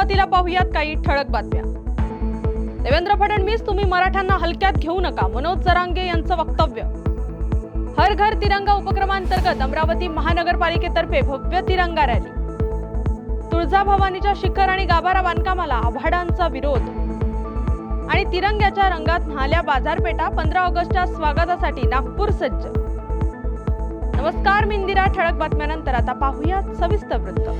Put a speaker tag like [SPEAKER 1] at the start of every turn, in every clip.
[SPEAKER 1] सुरुवातीला पाहूयात काही ठळक बातम्या. देवेंद्र फडणवीस तुम्ही मराठ्यांना हलक्यात घेऊ नका मनोज जरांगे यांचं वक्तव्य. हर घर तिरंगा उपक्रमांतर्गत अमरावती महानगरपालिकेतर्फे भव्य तिरंगा रॅली. तुळजाभवानीच्या शिखर आणि गाभारा बांधकामाला आव्हाडांचा विरोध. आणि तिरंग्याच्या रंगात न्हाल्या बाजारपेठा पंधरा ऑगस्टच्या स्वागतासाठी नागपूर सज्ज. नमस्कार मी इंदिरा. ठळक बातम्यानंतर आता पाहूयात सविस्तर वृत्त.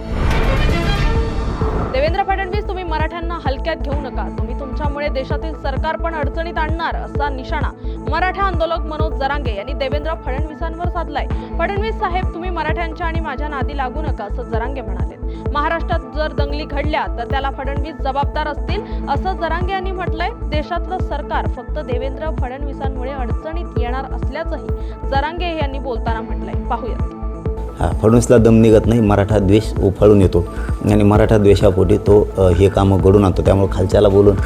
[SPEAKER 1] देवेंद्र फडणवीस तुम्ही मराठ्यांना हलक्यात घेऊ नका. तुम्ही तुमच्यामुळे देशातील सरकार पण अडचणीत आणणार असा निशाणा मराठा आंदोलक मनोज जरांगे यांनी देवेंद्र फडणवीसांवर साधलाय. फडणवीस साहेब तुम्ही मराठ्यांच्या आणि माझ्या नादी लागू नका असं जरांगे म्हणाले. महाराष्ट्रात जर दंगली घडल्या तर त्याला फडणवीस जबाबदार असतील असं जरांगे यांनी म्हटलंय. देशातलं सरकार फक्त देवेंद्र फडणवीसांमुळे अडचणीत येणार असल्याचंही जरांगे यांनी बोलताना म्हटलंय. पाहूयात.
[SPEAKER 2] हा फडणवीसला दम निघत नाही मराठा द्वेष उफाळून येतो. आणि मराठा द्वेषापोटी तो हे कामं घडून आणतो त्यामुळे खालच्याला बोलून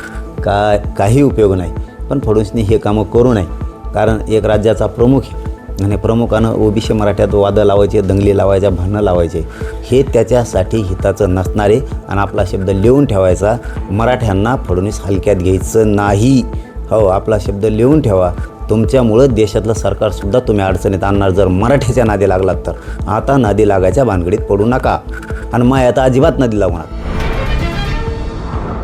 [SPEAKER 2] का काही उपयोग नाही. पण फडणवीसनी हे कामं करू नये कारण एक राज्याचा प्रमुख आहे. आणि प्रमुखानं ओबीसी मराठ्यात वादं लावायचे दंगली लावायच्या भांडणं लावायचे हे त्याच्यासाठी हिताचं नसणारे आणि आपला शब्द लिहून ठेवायचा मराठ्यांना फडणवीस हलक्यात घ्यायचं नाही. हो आपला शब्द लिहून ठेवा. तुमच्यामुळं देशातलं सरकारसुद्धा तुम्ही अडचणीत आणणार. जर मराठीच्या नादी लागलात तर. आता नादी लागायच्या भानगडीत पडू नका. आणि माय आता अजिबात नदी लागणार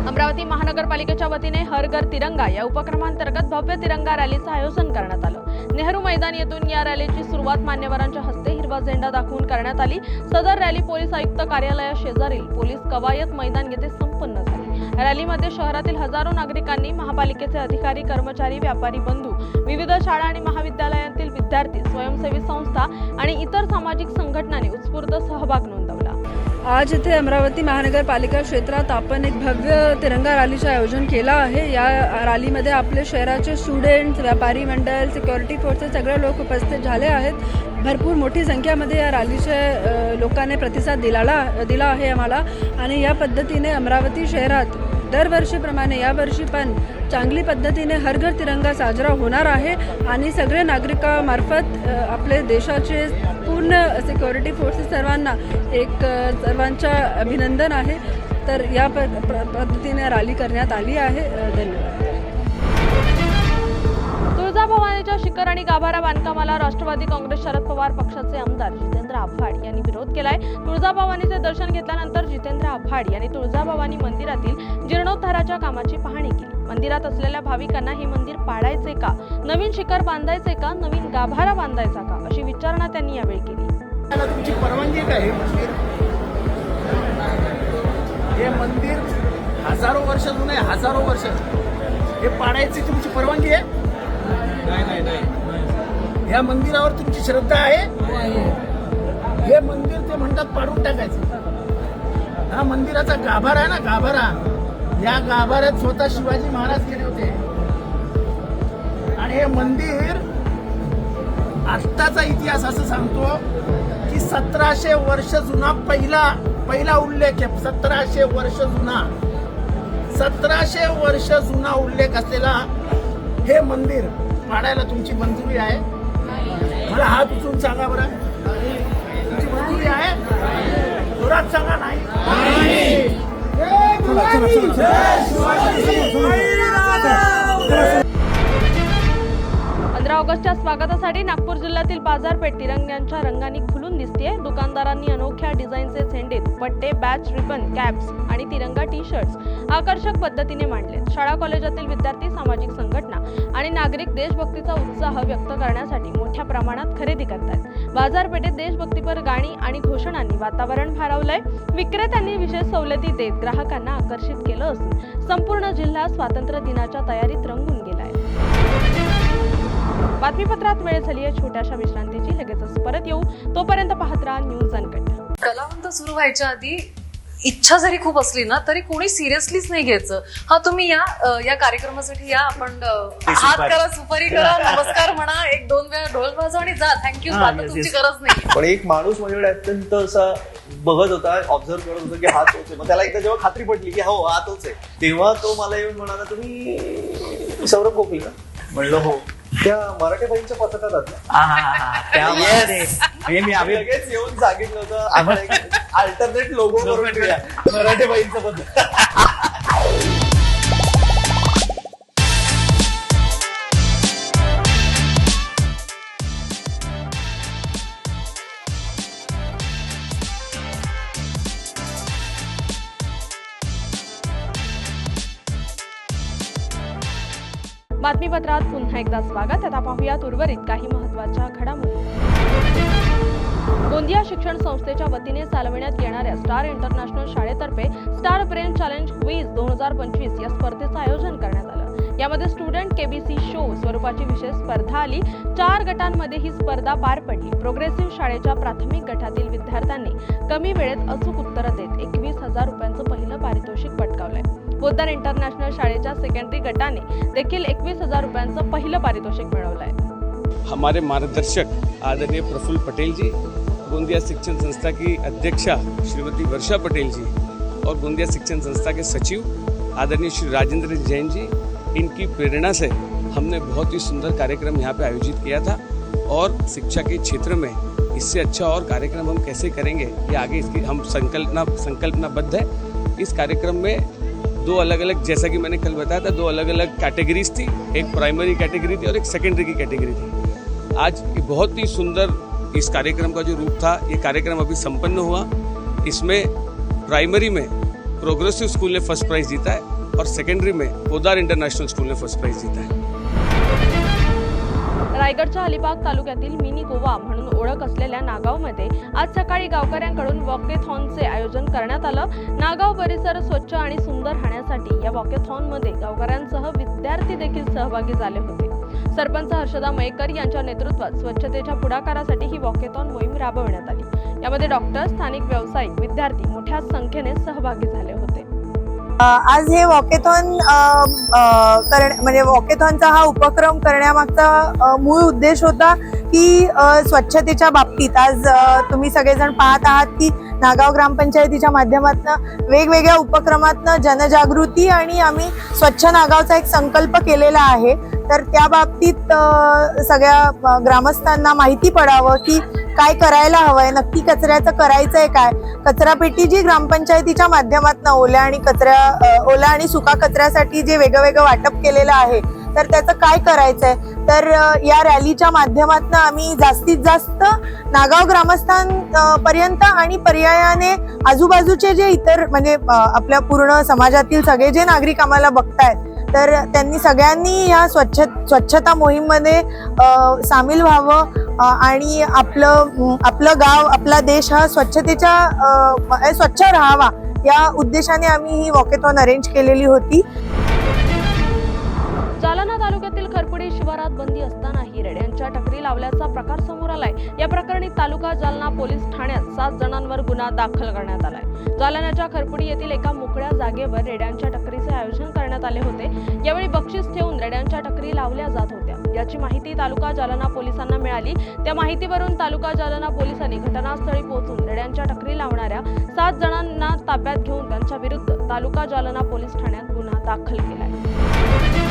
[SPEAKER 1] अमरावती महानगरपालिकेच्या वतीने हर घर तिरंगा या उपक्रमांतर्गत भव्य तिरंगा रॅलीचं आयोजन करण्यात आलं. नेहरू मैदान येथून या रॅलीची सुरुवात मान्यवरांच्या हस्ते हिरवा झेंडा दाखवून करण्यात आली. सदर रॅली पोलीस आयुक्त कार्यालया शेजारील पोलीस कवायत मैदान येथे संपन्न झाली. रॅलीमध्ये शहरातील हजारो नागरिकांनी महापालिकेचे अधिकारी कर्मचारी व्यापारी बंधू विविध शाळा आणि महाविद्यालयातील विद्यार्थी स्वयंसेवी संस्था आणि इतर सामाजिक संघटनांनी उत्स्फूर्त सहभाग नोंदवला.
[SPEAKER 3] आज इथे अमरावती महानगरपालिका क्षेत्रात आपण एक भव्य तिरंगा रॅलीचं आयोजन केलं आहे. या रॅलीमध्ये आपले शहराचे स्टुडंट्स व्यापारी मंडळ सिक्युरिटी फोर्सेस सगळे लोक उपस्थित झाले आहेत. भरपूर मोठी संख्येमध्ये या रॅलीचे लोकांनी प्रतिसाद दिलाला दिला आहे आम्हाला. आणि या पद्धतीने अमरावती शहरात दरवर्षीप्रमाणे यावर्षी पण चांगली पद्धतीने हर घर तिरंगा साजरा होणार आहे आणि सगळे नागरिकामार्फत आपले देशाचे पूर्ण सिक्युरिटी फोर्सेस सर्वांना एक सर्वांच्या अभिनंदन आहे. तर या प- पद्धतीने रॅली करण्यात आली आहे. धन्यवाद.
[SPEAKER 1] तुळजाभवानीच्या शिखर आणि गाभारा बांधकामाला राष्ट्रवादी काँग्रेस शरद पवार पक्षाचे आमदार जितेंद्र आव्हाड यांनी विरोध केलाय. तुळजाभवानीचे दर्शन घेतल्यानंतर जितेंद्र आव्हाड यांनी तुळजाभवानी मंदिरातील जीर्णोद्धाराच्या कामाची पाहणी केली. मंदिरात असलेल्या भाविकांना हे मंदिर पाडायचे का? नवीन शिखर बांधायचे का? नवीन गाभारा बांधायचा का? अशी विचारणा त्यांनी यावेळी केली.
[SPEAKER 4] तुमची परवानगी काय हे मंदिर? हजारो वर्ष जुने हजारो वर्ष. हे पाडायची तुमची परवानगी आहे? नाही नाही नाही. ह्या मंदिरावर तुमची श्रद्धा आहे? हे मंदिर ते म्हणतात पाडून टाकायचं. हा मंदिराचा गाभारा आहे ना गाभारा. या गाभाऱ्यात स्वतः शिवाजी महाराज गेले होते. आणि हे मंदिर आत्ताचा इतिहास असं सांगतो की सतराशे वर्ष जुना पहिला पहिला उल्लेख आहे सतराशे वर्ष जुना. सतराशे वर्ष जुना उल्लेख असलेला हे मंदिर पाडायला तुमची मंजुरी आहे? मला हात उचलून सांगा बरं. तुमची मंजुरी आहे? जोरात सांगा नाही.
[SPEAKER 1] पंधरा ऑगस्टच्या स्वागतासाठी नागपूर जिल्ह्यातील बाजारपेठ तिरंग्यांच्या रंगांनी खुलून दिसतेय. दुकानदारांनी अनोख्या डिझाईनचे झेंडे पट्टे बॅच रिबन कॅप्स आणि तिरंगा टी शर्ट्स आकर्षक पद्धतीने मांडले शाळा कॉलेजातील विद्यार्थी सामाजिक संघटना आणि नागरिक देशभक्तीचा उत्साह व्यक्त करण्यासाठी मोठ्या प्रमाणात खरेदी करतात. बाजारपेठेत देशभक्तीपर गाणी आणि घोषणांनी वातावरण भारावलंय. विक्रेत्यांनी विशेष सवलती देत ग्राहकांना आकर्षित केलं असून संपूर्ण जिल्हा स्वातंत्र्य दिनाच्या तयारीत रंगून गेलाय. बातमीपत्रात वेळ झाली आहे छोट्याशा विश्रांतीची. लगेचच परत येऊ. तोपर्यंत पाहत राहा न्यूज अनकट.
[SPEAKER 5] कलावंत सुरू व्हायच्या आधी इच्छा जरी खूप असली ना तरी कोणी सिरियसलीच नाही घ्यायचं. हा तुम्ही या अ, या कार्यक्रमासाठी या आपण अ, हात करा सुपारी करा नमस्कार म्हणा एक दोन वेळा ढोल वाजवा आणि जा. थँक्यू
[SPEAKER 6] हा, yes,
[SPEAKER 5] तुमची
[SPEAKER 6] yes.
[SPEAKER 5] गरज नाही.
[SPEAKER 6] पण एक माणूस माझ्याकडे अत्यंत असा बघत होता ऑब्झर्व करत होता की हा तोच आहे. मग त्याला एकदा जेव्हा खात्री पडली की हो हा तोच आहे. तेव्हा तो मला येऊन म्हणाला तुम्ही सौरभ गोकुल का? म्हणलं हो. त्या मराठी बाईंच्या पथकात लगेच येऊन सांगितलं होतं आम्हाला एक अल्टरनेट लोगो करून. मराठी बाईंचं बद्दल
[SPEAKER 1] बातमीपत्रात पुन्हा एकदा स्वागत. आता पाहूयात उर्वरित काही महत्त्वाच्या घडामोडी. गोंदिया शिक्षण संस्थेच्या वतीने चालविण्यात येणाऱ्या स्टार इंटरनॅशनल शाळेतर्फे स्टार ब्रेन चॅलेंज क्वीज दोन हजार पंचवीस या स्पर्धेचं आयोजन करण्यात आलं. यामध्ये स्टुडंट केबीसी शो स्वरूपाची विशेष स्पर्धा आली. चार गटांमध्ये ही स्पर्धा पार पडली. प्रोग्रेसिव्ह शाळेच्या प्राथमिक गटातील विद्यार्थ्यांनी कमी वेळेत अचूक उत्तरं देत एकवीस हजार रुपयांचं पहिलं पारितोषिक पटकावलंय. पोद्दार इंटरनॅशनल शाळेच्या सेकंडरी गटाने देखील एकवीस हजार रुपयांचं पहिलं पारितोषिक मिळवलंय.
[SPEAKER 7] हमारे मार्गदर्शक आदरणीय प्रफुल्ल पटेल जी गोंदिया शिक्षण संस्था की अध्यक्षा श्रीमती वर्षा पटेल जी और गोंदिया शिक्षण संस्था के सचिव आदरणीय श्री राजेंद्र जैन जी इनकी प्रेरणा से हमने बहुत ही सुंदर कार्यक्रम यहाँ पे आयोजित किया था और शिक्षा के क्षेत्र में इससे अच्छा और कार्यक्रम हम कैसे करेंगे ये आगे इसकी हम संकल्पना संकल्पनाबद्ध है। इस कार्यक्रम में दो अलग अलग जैसा कि मैंने कल बताया था, दो अलग अलग कैटेगरीज थी। एक प्राइमरी कैटेगरी थी और एक सेकेंडरी की कैटेगरी थी। आज बहुत ही सुंदर इस कार्यक्रम का जो रूप था, ये कार्यक्रम अभी संपन्न हुआ। इसमें प्राइमरी में प्रोग्रेसिव स्कूल ने फ़र्स्ट प्राइज जीता है और सेकेंडरी में पोदार इंटरनेशनल स्कूल ने फ़र्स्ट प्राइज जीता है।
[SPEAKER 1] रायगडच्या अलिबाग तालुक्यातील मिनी गोवा म्हणून ओळख असलेल्या नागावमध्ये आज सकाळी गावकऱ्यांकडून वॉकेथॉनचे आयोजन करण्यात आलं. नागाव परिसर स्वच्छ आणि सुंदर राहण्यासाठी या वॉकेथॉनमध्ये गावकऱ्यांसह विद्यार्थी देखील सहभागी झाले होते. सरपंच हर्षदा मयेकर यांच्या नेतृत्वात स्वच्छतेच्या पुढाकारासाठी ही वॉकेथॉन मोहीम राबवण्यात आली. यामध्ये डॉक्टर स्थानिक व्यावसायिक विद्यार्थी मोठ्या संख्येने सहभागी झाले होते.
[SPEAKER 8] आज हे वॉकेथॉन करण म्हणजे वॉकेथॉनचा हा उपक्रम करण्यामागचा मूळ उद्देश होता की स्वच्छतेच्या बाबतीत. आज तुम्ही सगळेजण पाहत आहात की नागाव ग्रामपंचायतीच्या माध्यमातून वेगवेगळ्या उपक्रमातनं जनजागृती आणि आम्ही स्वच्छ नागावचा एक संकल्प केलेला आहे. तर त्या बाबतीत सगळ्या ग्रामस्थांना माहिती पडावं की काय करायला हवंय नक्की कचऱ्याचं करायचंय काय? कचरापेटी जी ग्रामपंचायतीच्या माध्यमातून ओल्या आणि कचऱ्या ओला ओल्या आणि सुका कचऱ्यासाठी जे वेगळं वेगळं वाटप केलेलं आहे तर त्याचं काय करायचंय? तर या रॅलीच्या माध्यमातून आम्ही जास्तीत जास्त नागाव ग्रामस्थां पर्यंत आणि पर्यायाने आजूबाजूचे जे इतर म्हणजे आपल्या पूर्ण समाजातील सगळे जे नागरिक आम्हाला बघतायत तर त्यांनी सगळ्यांनी या स्वच्छ स्वच्छता मोहीममध्ये सामील व्हावं आणि आपलं आपलं गाव आपला देश हा स्वच्छतेच्या स्वच्छ राहावा या उद्देशाने आम्ही ही वॉकेथॉन अरेंज केलेली होती.
[SPEAKER 1] जालना तालुक्यातील खरपुडी शिवारात बंदी असतानाही रेड्यांच्या टकरी लावल्याचा प्रकार समोर आलाय. या प्रकरणी तालुका जालना पोलीस ठाण्यात सात जणांवर गुन्हा दाखल करण्यात आलाय. जालन्याच्या खरपुडी येथील एका मोकळ्या जागेवर रेड्यांच्या टकरीचे आयोजन करण्यात आले होते. यावेळी बक्षीस ठेवून रेड्यांच्या टकरी लावल्या जात होत्या. याची माहिती तालुका जालना पोलिसांना मिळाली. त्या माहितीवरून तालुका जालना पोलिसांनी घटनास्थळी पोहोचून रेड्यांच्या टकरी लावणाऱ्या सात जणांना ताब्यात घेऊन त्यांच्या विरुद्ध तालुका जालना पोलीस ठाण्यात गुन्हा दाखल केलाय.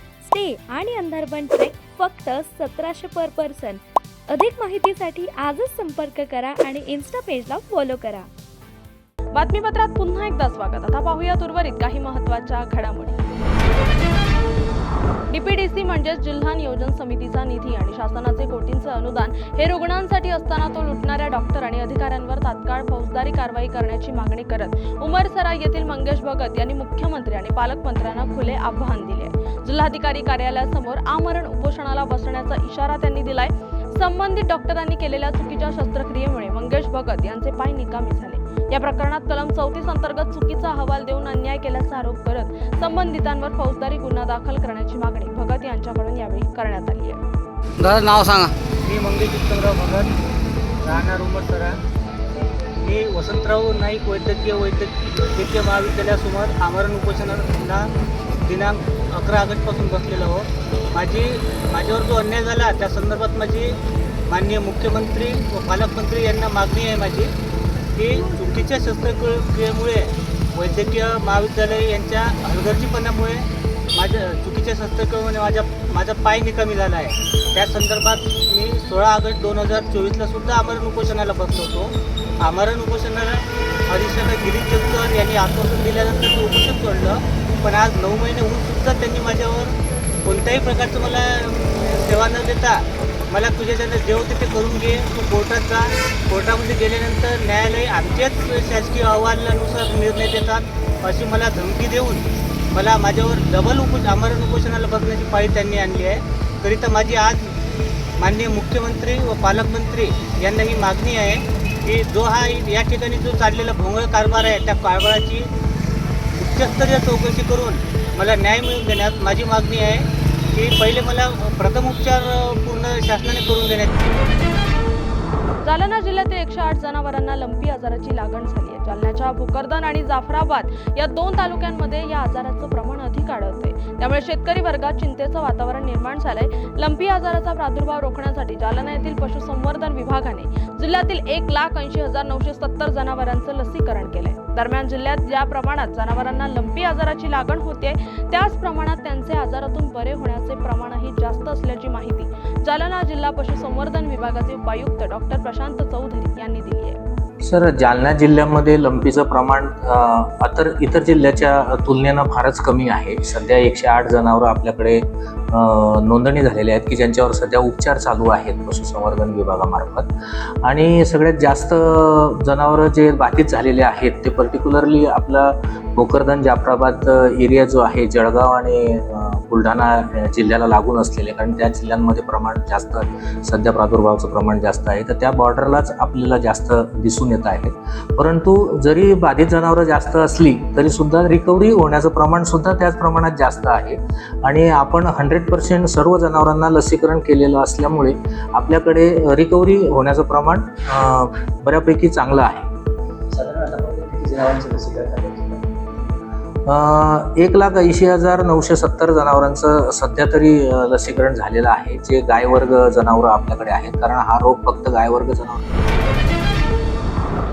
[SPEAKER 9] स्टे आणि अंधारबन ट्रेक फक्त सतराशे पर पर्सन अधिक माहितीसाठी आजच संपर्क करा आणि इन्स्टा पेजला फॉलो करा.
[SPEAKER 1] बातमीपत्रात पुन्हा एकदा स्वागत. आता पाहूयात उर्वरित काही महत्त्वाच्या घडामोडी. डीपीडीसी म्हणजेच जिल्हा नियोजन समितीचा निधी आणि शासनाचे कोटींचे अनुदान हे रुग्णांसाठी असताना तो लुटणाऱ्या डॉक्टर आणि अधिकाऱ्यांवर तात्काळ फौजदारी कारवाई करण्याची मागणी करत उमरसराय येथील मंगेश भगत यांनी मुख्यमंत्री आणि पालकमंत्र्यांना खुले आव्हान दिले. आहे जिल्हाधिकारी कार्यालयासमोर आमरण उपोषणाला बसण्याचा इशारा त्यांनी दिलाय. संबंधित डॉक्टरांनी केलेल्या चुकीच्या शस्त्रक्रियेमुळे मंगेश भगत यांचे पाय निकामी झाले. या प्रकरणात कलम चौतीस अंतर्गत चुकीचा अहवाल देऊन अन्याय केल्याचा आरोप करत संबंधितांवर फौजदारी गुन्हा दाखल करण्याची मागणी भगत यांच्याकडून यावेळी करण्यात आली आहे.
[SPEAKER 10] दादा नाव सांगा.
[SPEAKER 11] मी मंगेश उत्तमराव भगत राहणार उमरसरा.
[SPEAKER 10] मी वसंतराव नाईक वैद्यकीय वैद्यकीय वैद्यकीय महाविद्यालयासमोर आमरण उपोषणाला दिनांक अकरा ऑगस्टपासून बसलेलो आहोत. माझी माझ्यावर जो अन्याय झाला त्या संदर्भात माझी माननीय मुख्यमंत्री व पालकमंत्री यांना मागणी आहे माझी की चुकीच्या शस्त्रक्रियेमुळे वैद्यकीय महाविद्यालय यांच्या हलगर्जीपणामुळे माझ्या चुकीच्या शस्त्रक्रियेमुळे माझ्या माझा पाय निकामी झाला आहे. त्या संदर्भात मी सोळा ऑगस्ट दोन हजार चोवीसला सुद्धा आमरण उपोषणाला बसलो होतो. आमरण उपोषणाला अधीक्षक गिरीश जगकर यांनी आश्वासन दिल्यानंतर मी उपोषण सोडलं. पण आज नऊ महिने होऊन सुद्धा त्यांनी माझ्यावर. कोणत्याही प्रकारचं मला सेवा न देता मला तुझ्याच्यानं जेव होते ते करून घे. तू कोर्टात जा. कोर्टामध्ये गेल्यानंतर न्यायालय आमच्याच शासकीय अहवालानुसार निर्णय देतात अशी मला धमकी देऊन मला माझ्यावर डबल उप आमरण उपोषणाला बघण्याची पाळी त्यांनी आणली आहे. करिता माझी आज माननीय मुख्यमंत्री व पालकमंत्री यांना ही मागणी आहे. की जो हा या ठिकाणी जो चाललेला भोंगळ कारभार आहे त्या कारभाराची उच्चस्तरीय चौकशी करून मला न्याय मिळवून देण्यात माझी मागणी आहे की पहिले मला प्रथम उपचार पूर्ण शासनाने करून देण्यात
[SPEAKER 1] जालना जिल्ह्यातील एकशे आठ जनावरांना लंपी आजाराची लागण झाली आहे. जालन्याच्या भोकरदन आणि जाफराबाद या दोन तालुक्यांमध्ये या आजाराचं प्रमाण अधिक आढळते त्यामुळे शेतकरी वर्गात चिंतेचं वातावरण निर्माण झालंय. लंपी आजाराचा प्रादुर्भाव रोखण्यासाठी जालना येथील पशुसंवर्धन विभागाने जिल्ह्यातील एक लाख ऐंशी हजार नऊशे सत्तर जनावरांचं लसीकरण केलंय. दरम्यान जिल्ह्यात ज्या प्रमाणात जनावरांना लंपी आजाराची लागण होते त्याच प्रमाणात त्यांचे आजारातून बरे होण्याचे प्रमाणही जास्त असल्याची माहिती जालना जिल्हा पशुसंवर्धन विभागाचे उपायुक्त डॉक्टर प्रशांत चौधरी यांनी दिली आहे.
[SPEAKER 11] सर जालना जिल्ह्यामध्ये लंपीचं प्रमाण अतर इतर जिल्ह्याच्या तुलनेनं फारच कमी आहे. सध्या एकशे आठ जनावरं आपल्याकडे नोंदणी झालेल्या आहेत की ज्यांच्यावर सध्या उपचार चालू आहेत पशुसंवर्धन विभागामार्फत. आणि सगळ्यात जास्त जनावरं जे बाधित झालेले आहेत ते पर्टिक्युलरली आपला भोकरदन जाफराबाद एरिया जो आहे जळगाव आणि बुलढाणा जिल्ह्याला लागून असलेले कारण त्या जिल्ह्यांमध्ये प्रमाण जास्त सध्या प्रादुर्भावाचं प्रमाण जास्त आहे तर त्या बॉर्डरलाच आपल्याला जास्त दिसून येत आहे. परंतु जरी बाधित जनावरं जास्त असली तरी सुद्धा रिकव्हरी होण्याचं प्रमाण सुद्धा त्याच प्रमाणात जास्त आहे. आणि आपण हंड्रेड पर्सेंट सर्व जनावरांना लसीकरण केलेलं असल्यामुळे आपल्याकडे रिकव्हरी होण्याचं प्रमाण बऱ्यापैकी चांगलं आहे.
[SPEAKER 6] साधारण
[SPEAKER 11] एक लाख ऐंशी हजार नऊशे सत्तर जनावरांचं सध्या तरी लसीकरण झालेलं आहे. जे गायवर्ग जनावरं आपल्याकडे आहेत कारण हा रोग फक्त गायवर्ग जनावर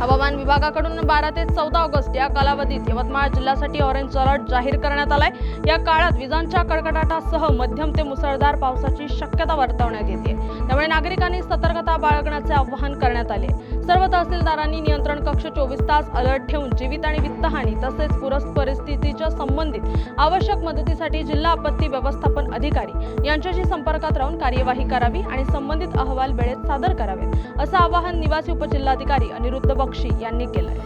[SPEAKER 1] हवामान विभागाकडून बारा ते चौदा ऑगस्ट या कालावधीत यवतमाळ जिल्ह्यासाठी ऑरेंज अलर्ट जाहीर करण्यात आलाय. या काळात विजांच्या कडकडाटासह मध्यम ते मुसळधार पावसाची शक्यता वर्तवण्यात येते. त्यामुळे नागरिकांनी सतर्कता बाळगण्याचे आवाहन करण्यात आले. सर्व तहसीलदारांनी नियंत्रण कक्ष चोवीस तास अलर्ट ठेवून जीवित आणि वित्तहानी तसेच पूर परिस्थितीच्या संबंधित आवश्यक मदतीसाठी जिल्हा आपत्ती व्यवस्थापन अधिकारी यांच्याशी संपर्कात राहून कार्यवाही करावी आणि संबंधित अहवाल वेळेत सादर करावेत. असं आवाहन निवासी उपजिल्हाधिकारी अनिरुद्ध बक्षी यांनी केलंय.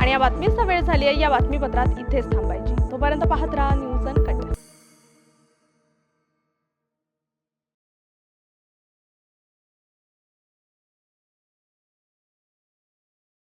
[SPEAKER 1] आणि या बातमीचा वेळ झाली आहे या बातमीपत्रात इथेच थांबायची. तोपर्यंत पाहत राहा न्यूज अन